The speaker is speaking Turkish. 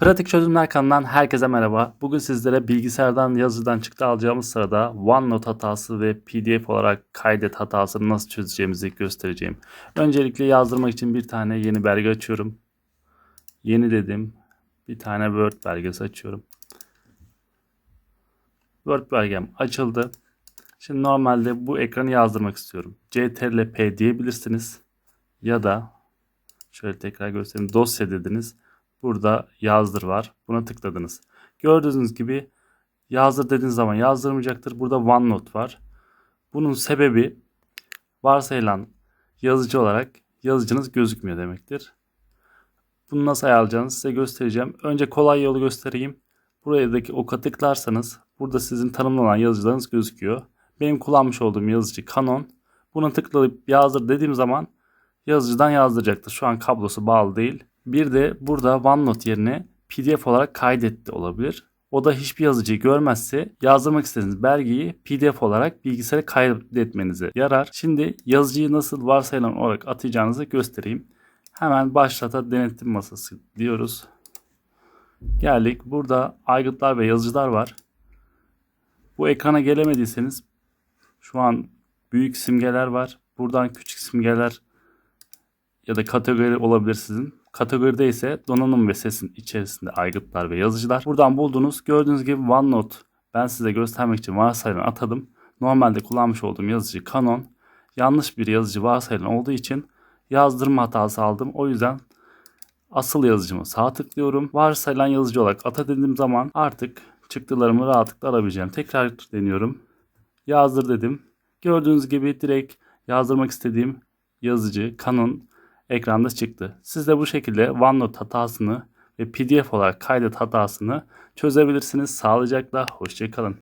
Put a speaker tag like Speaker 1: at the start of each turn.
Speaker 1: Pratik Çözümler kanalından herkese merhaba. Bugün sizlere bilgisayardan yazıdan çıktı alacağımız sırada OneNote hatası ve PDF olarak kaydet hatasını nasıl çözeceğimizi göstereceğim. Öncelikle yazdırmak için bir tane yeni belge açıyorum. Yeni dedim. Bir tane Word belgesi açıyorum. Word belgem açıldı. Şimdi normalde bu ekranı yazdırmak istiyorum. CTRL P diyebilirsiniz. Ya da şöyle tekrar göstereyim. Dosya dediniz. Burada yazdır var. Buna tıkladınız. Gördüğünüz gibi yazdır dediğiniz zaman yazdırmayacaktır. Burada OneNote var. Bunun sebebi varsayılan yazıcı olarak yazıcınız gözükmüyor demektir. Bunu nasıl ayarlayacağınızı size göstereceğim. Önce kolay yolu göstereyim. Buradaki oka tıklarsanız burada sizin tanımlanan yazıcılarınız gözüküyor. Benim kullanmış olduğum yazıcı Canon. Buna tıklayıp yazdır dediğim zaman yazıcıdan yazdıracaktır. Şu an kablosu bağlı değil. Bir de burada OneNote yerine PDF olarak kaydetti olabilir. O da hiçbir yazıcıyı görmezse yazdırmak istediğiniz belgeyi PDF olarak bilgisayara kaydetmenize yarar. Şimdi yazıcıyı nasıl varsayılan olarak atacağınızı göstereyim. Hemen başlata denetim masası diyoruz. Geldik. Burada aygıtlar ve yazıcılar var. Bu ekrana gelemediyseniz şu an büyük simgeler var. Buradan küçük simgeler ya da kategori olabilir sizin. Kategoride ise donanım ve sesin içerisinde aygıtlar ve yazıcılar. Buradan buldunuz. Gördüğünüz gibi OneNote ben size göstermek için varsayılan atadım. Normalde kullanmış olduğum yazıcı Canon. Yanlış bir yazıcı varsayılan olduğu için yazdırma hatası aldım. O yüzden asıl yazıcımı sağ tıklıyorum. Varsayılan yazıcı olarak ata dediğim zaman artık çıktılarımı rahatlıkla alabileceğim. Tekrar deniyorum. Yazdır dedim. Gördüğünüz gibi direkt yazdırmak istediğim yazıcı Canon ekranda çıktı. Siz de bu şekilde OneNote hatasını ve PDF olarak kaydet hatasını çözebilirsiniz. Sağlıcakla, hoşçakalın.